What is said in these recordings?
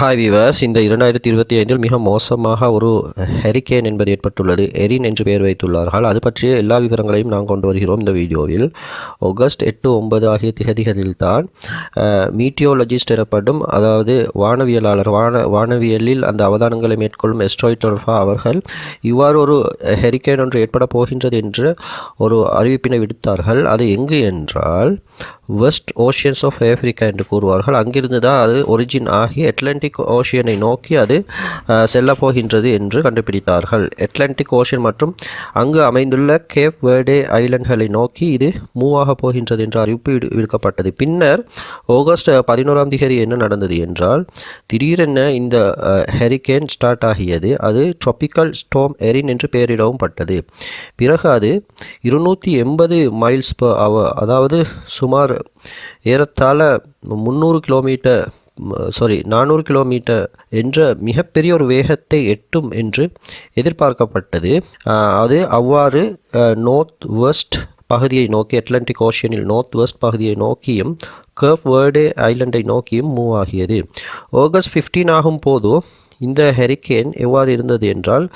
Hi viewers இந்த இரண்டாயிரத்தி இருபத்தி ஐந்தில் மிக மோசமாக ஒரு ஹெரிகேன் என்பது ஏற்பட்டுள்ளது. எரின் என்று பெயர் வைத்துள்ளார்கள். அது பற்றிய எல்லா விவரங்களையும் நாம் கொண்டு வருகிறோம் இந்த வீடியோவில். ஆகஸ்ட் எட்டு ஒன்பது ஆகிய திகதிகளில் தான் மீட்டியோலஜிஸ்ட் எனப்படும் அதாவது வானவியலாளர் வான வானவியலில் அந்த அவதானங்களை மேற்கொள்ளும் எஸ்ட்ராய்டர்ஃபா அவர்கள் இவ்வாறு ஒரு ஹெரிகேன் ஒன்று ஏற்பட போகின்றது என்று ஒரு அறிவிப்பினை விடுத்தார்கள். அது எங்கு என்றால் வெஸ்ட் ஓஷியன்ஸ் ஆஃப் ஆஃப்ரிக்கா என்று கூறுவார்கள். அங்கிருந்து தான் அது ஒரிஜின் ஆகி அட்லாண்டிக் ஓஷியனை நோக்கி அது செல்லப்போகின்றது என்று கண்டுபிடித்தார்கள். அட்லாண்டிக் ஓஷியன் மற்றும் அங்கு அமைந்துள்ள கேப் வேர்டே ஐலண்ட்களை நோக்கி இது மூவாகப் போகின்றது என்ற அறிவிப்பு விடுக்கப்பட்டது. பின்னர் ஆகஸ்ட் பதினோராம் தேதி என்ன நடந்தது என்றால் திடீரென இந்த ஹெரிகேன் ஸ்டார்ட் ஆகியது அது ட்ரொபிக்கல் ஸ்டோம் எரின் என்று பெயரிடவும் பட்டது. பிறகு அது இருநூற்றி எண்பது மைல்ஸ் அதாவது சுமார் ஏறத்தாழ முந்நூறு கிலோமீட்டர் சாரி நானூறு கிலோமீட்டர் என்ற மிகப்பெரிய ஒரு வேகத்தை எட்டும் என்று எதிர்பார்க்கப்பட்டது. அது அவ்வாறு நோர்த் வெஸ்ட் பகுதியை நோக்கி அட்லாண்டிக் ஓஷியனில் நார்த் வெஸ்ட் பகுதியை நோக்கியும் கர்வ் வேர்டே ஐலண்டை நோக்கியும் மூவ் ஆகியது. ஆகஸ்ட் 15 ஆகும் போது இந்த ஹெரிக்கேன் எவ்வாறு இருந்தது என்றால்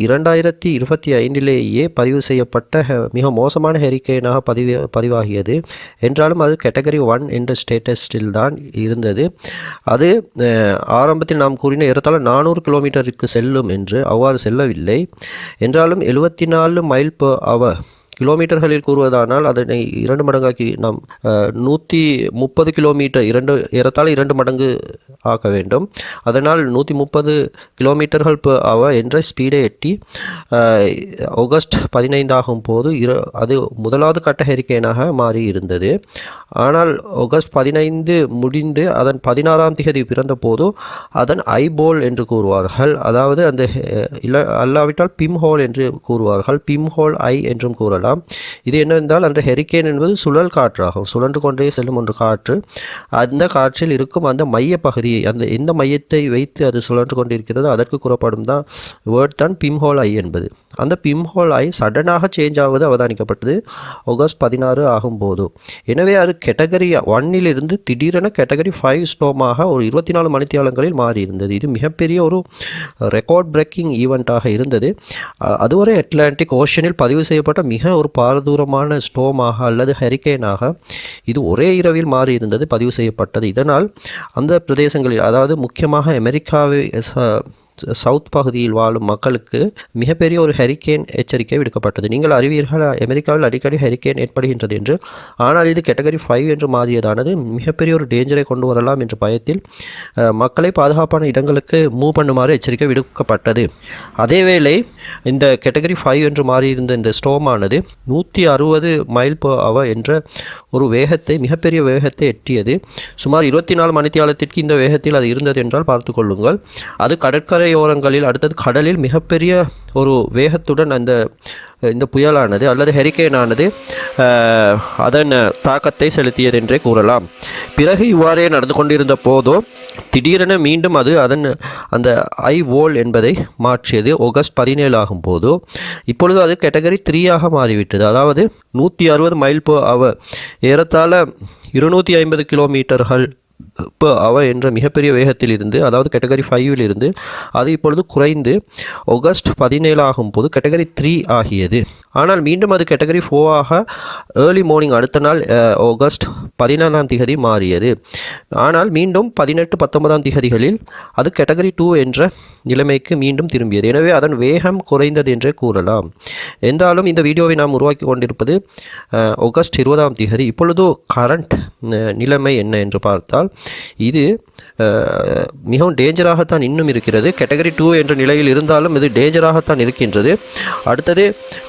இரண்டாயிரத்தி இருபத்தி ஐந்திலேயே பதிவு செய்யப்பட்ட ஹெ- மிக மோசமான ஹெரிகேனாக பதிவு பதிவாகியது. என்றாலும் அது கேட்டகரி ஒன் என்ற ஸ்டேட்டஸில் தான் இருந்தது. அது ஆரம்பத்தில் நாம் கூறின ஏறத்தாழ நானூறு கிலோமீட்டருக்கு செல்லும் என்று அவ்வாறு செல்லவில்லை. என்றாலும் எழுபத்தி நாலு மைல் பர் அவர் கிலோமீட்டர்களில் கூறுவதானால் அதனை இரண்டு மடங்காக்கி நாம் நூற்றி முப்பது கிலோமீட்டர் இரண்டு ஏறத்தாழ இரண்டு மடங்கு ஆக்க வேண்டும். அதனால் நூற்றி முப்பது கிலோமீட்டர்கள் per என்ற ஸ்பீடை எட்டி ஆகஸ்ட் பதினைந்து ஆகும் போது இர அது முதலாவது கட்ட ஹெரிக்கேனாக மாறி இருந்தது. ஆனால் ஆகஸ்ட் பதினைந்து முடிந்து அதன் பதினாறாம் திகதி பிறந்த போது அதன் ஐபோல் என்று கூறுவார்கள். அதாவது அந்த ஹெ- இல்ல அல்லாவிட்டால் பிம் ஹோல் என்று கூறுவார்கள். பிம் ஹோல் ஐ என்றும் கூறலாம். இது என்னவென்றால் அந்த ஹெரிகேன் என்பது சுழல் காற்றாகும். சுழன்று கொண்டே செல்லும் ஒரு காற்று. அந்த காற்றில் இருக்கும் அந்த மைய பகுதியை அந்த எந்த மையத்தை வைத்து அது சுழன்று கொண்டிருக்கிறதோ அதற்கு கூறப்படும் தான் வேர்ட் தான் பிம் ஹோல் ஐ என்பது. அந்த பிம் ஹோல் ஐ சடனாக சேஞ்ச் ஆவது அவதானிக்கப்பட்டது ஆகஸ்ட் பதினாறு ஆகும்போது. எனவே அது கேட்டகரி ஒன்னிலிருந்து திடீரென கேட்டகரி ஃபைவ் ஸ்டோமாக ஒரு இருபத்தி நாலு மணித்தியாலங்களில் மாறி இருந்தது இது மிகப்பெரிய ஒரு ரெக்கார்ட் பிரேக்கிங் ஈவெண்ட்டாக இருந்தது. அதுவரை அட்லாண்டிக் ஓஷனில் பதிவு செய்யப்பட்ட மிக ஒரு பாரதூரமான ஸ்டோமாக அல்லது ஹெரிகேனாக இது ஒரே இரவில் மாறி இருந்தது பதிவு செய்யப்பட்டது. இதனால் அந்த பிரதேசங்களில் அதாவது முக்கியமாக அமெரிக்காவை சவுத் பகுதியில் வாழும் மக்களுக்கு மிகப்பெரிய ஒரு ஹெரிக்கேன் எச்சரிக்கை விடுக்கப்பட்டது. நீங்கள் அறிவீர்கள் அமெரிக்காவில் அடிக்கடி ஹெரிக்கேன் ஏற்படுகின்றது என்று? ஆனால் இது கேட்டகரி ஃபைவ் என்று மாறியதானது. மிகப்பெரிய ஒரு டேஞ்சரை கொண்டு வரலாம் என்ற பயத்தில் மக்களை பாதுகாப்பான இடங்களுக்கு மூவ் பண்ணுமாறு எச்சரிக்கை விடுக்கப்பட்டது. அதேவேளை இந்த கேட்டகரி ஃபைவ் என்று மாறியிருந்த இந்த ஸ்டோமானது நூற்றி அறுபது மைல் பர் அவர் என்ற ஒரு வேகத்தை மிகப்பெரிய வேகத்தை எட்டியது. சுமார் இருபத்தி நாலு மணித்தியாலத்திற்கு இந்த வேகத்தில் அது இருந்தது என்றால் பார்த்து கொள்ளுங்கள். அது கடற்கரையோரங்களில் அடுத்தது கடலில் மிகப்பெரிய ஒரு வேகத்துடன் அந்த இந்த புயலானது அல்லது ஹெரிகேனானது அதன் தாக்கத்தை செலுத்தியது என்றே கூறலாம். பிறகு இவ்வாறே நடந்து கொண்டிருந்த போதோ திடீரென மீண்டும் அது அதன் அந்த ஐ வோல் என்பதை மாற்றியது. ஆகஸ்ட் பதினேழு ஆகும் போதோ இப்பொழுது அது கேட்டகரி த்ரீயாக மாறிவிட்டது. அதாவது நூற்றி அறுபது மைல் போ அவ ஏறத்தாழ இருநூற்றி ஐம்பது கிலோமீட்டர்கள் இப்போ அவ என்ற மிகப்பெரிய வேகத்தில் இருந்து அதாவது கேட்டகரி ஃபைவில் இருந்து அது இப்பொழுது குறைந்து ஆகஸ்ட் பதினேழு ஆகும் போது கேட்டகரி த்ரீ ஆகியது. ஆனால் மீண்டும் அது கேட்டகரி ஃபோராக ஏர்லி மார்னிங் அடுத்த நாள் ஆகஸ்ட் பதினாலாம் திகதி மாறியது. ஆனால் மீண்டும் பதினெட்டு பத்தொன்பதாம் திகதிகளில் அது கேட்டகரி டூ என்ற நிலைமைக்கு மீண்டும் திரும்பியது. எனவே அதன் வேகம் குறைந்தது என்றே கூறலாம். என்றாலும் இந்த வீடியோவை நாம் உருவாக்கி கொண்டிருப்பது ஆகஸ்ட் இருபதாம் திகதி. இப்பொழுது கரண்ட் நிலைமை என்ன என்று பார்த்தால் இது அஹ், மிகவும் டேஞ்சராகத்தான் இன்னும் இருக்கிறது. கேட்டகரி டூ என்ற நிலையில் இருந்தாலும் இது டேஞ்சராகத்தான் இருக்கின்றது. அடுத்தது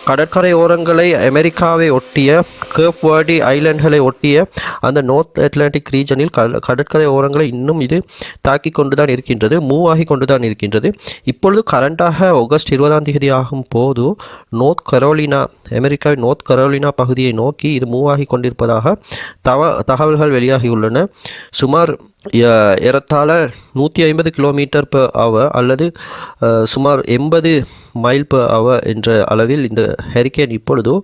கடற்கரை ஓரங்களை அமெரிக்காவை ஒட்டிய கேப்வாடி ஐலண்ட்களை ஒட்டிய அந்த நார்த் அட்லாண்டிக் ரீஜனில் கடற்கரை ஓரங்களை இன்னும் இது தாக்கி கொண்டு தான் இருக்கின்றது மூவ் ஆகி கொண்டு தான் இருக்கின்றது. இப்பொழுது கரண்டாக ஆகஸ்ட் இருபதாம் தேதி ஆகும் போது நோர்த் கரோலினா அமெரிக்காவின் நோர்த் கரோலினா பகுதியை நோக்கி இது மூவ் ஆகி கொண்டிருப்பதாக தவ தகவல்கள் வெளியாகியுள்ளன. சுமார் ஏறத்தாழ நூற்றி ஐம்பது கிலோமீட்டர் பர் ஹவர் அல்லது சுமார் எண்பது மைல் பர் அவர் என்ற அளவில் இந்த ஹெரிகேன் இப்பொழுதோ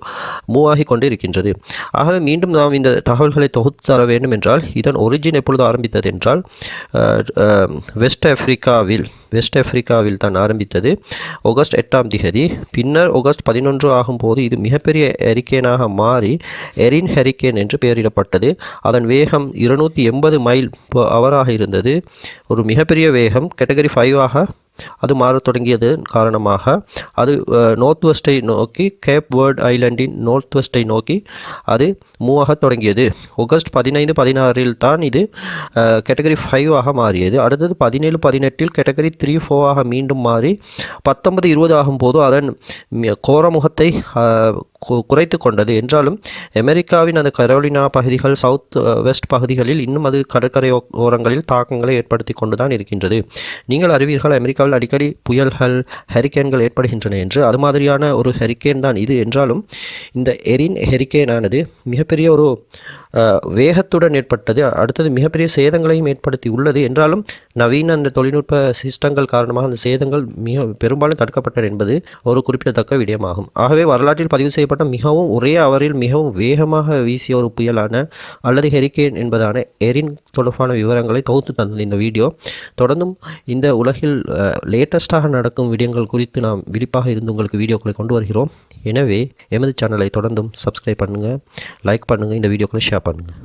மூவ் ஆகி கொண்டு இருக்கின்றது ஆகவே மீண்டும் நாம் இந்த தகவல்களை தொகுத்து தர வேண்டும் என்றால் இதன் ஒரிஜின் எப்பொழுது ஆரம்பித்தது என்றால் வெஸ்ட் ஆஃப்ரிக்காவில் வெஸ்ட் ஆஃப்ரிக்காவில் தான் ஆரம்பித்தது. ஆகஸ்ட் எட்டாம் திகதி. பின்னர் ஆகஸ்ட் பதினொன்று ஆகும்போது இது மிகப்பெரிய ஹெரிகேனாக மாறி எரின் ஹெரிக்கேன் என்று பெயரிடப்பட்டது. அதன் வேகம் இருநூற்றி எண்பது மைல் அவராக இருந்தது. ஒரு மிகப்பெரிய வேகம் கேட்டகரி ஃபைவாக அது மாறத் தொடங்கியது காரணமாக அது நோர்த் வெஸ்டை நோக்கி கேப் வேர்ட் ஐலண்டின் நோர்த் வெஸ்டை நோக்கி அது மூவாக தொடங்கியது. ஆகஸ்ட் பதினைந்து பதினாறில் தான் இது கேட்டகரி ஃபைவ் ஆக மாறியது. அடுத்தது பதினேழு பதினெட்டில் கேட்டகரி த்ரீ ஃபோராக மீண்டும் மாறி பத்தொன்பது இருபது ஆகும்போது அதன் கோரமுகத்தை குறைத்து கொண்டது. என்றாலும் அமெரிக்காவின் அந்த கரோலினா பகுதிகள் சவுத் வெஸ்ட் பகுதிகளில் இன்னும் அது கடற்கரை ஓரங்களில் தாக்கங்களை ஏற்படுத்தி கொண்டு தான் இருக்கின்றது. நீங்கள் அறிவீர்கள் அமெரிக்காவில் அடிக்கடி புயல்கள் ஹெரிக்கேன்கள் ஏற்படுகின்றன என்று. அது மாதிரியான ஒரு ஹெரிக்கேன் தான் இது. என்றாலும் இந்த எரின் ஹெரிக்கேனானது மிகப்பெரிய ஒரு வேகத்துடன் ஏற்பட்டது. அடுத்தது மிகப்பெரிய சேதங்களையும் ஏற்படுத்தி உள்ளது. என்றாலும் நவீன அந்த தொழில்நுட்ப சிஸ்டங்கள் காரணமாக அந்த சேதங்கள் மிக பெரும்பாலும் தடுக்கப்பட்டன என்பது ஒரு குறிப்பிடத்தக்க விடயமாகும். ஆகவே வரலாற்றில் பதிவு செய்யப்பட்ட மிகவும் ஒரே அவரில் மிகவும் வேகமாக வீசிய ஒரு புயலான அல்லது ஹெரிகேன் என்பதான எரின் தொடர்பான விவரங்களை தொகுத்து தந்தது இந்த வீடியோ. தொடர்ந்தும் இந்த உலகில் லேட்டஸ்டாக நடக்கும் விடயங்கள் குறித்து நாம் விழிப்பாக இருந்து உங்களுக்கு வீடியோக்களை கொண்டு வருகிறோம். எனவே எமது சேனலை தொடர்ந்தும் சப்ஸ்கிரைப் பண்ணுங்கள் லைக் பண்ணுங்கள் இந்த வீடியோக்களை ஷேர் பண்ணுங்கள்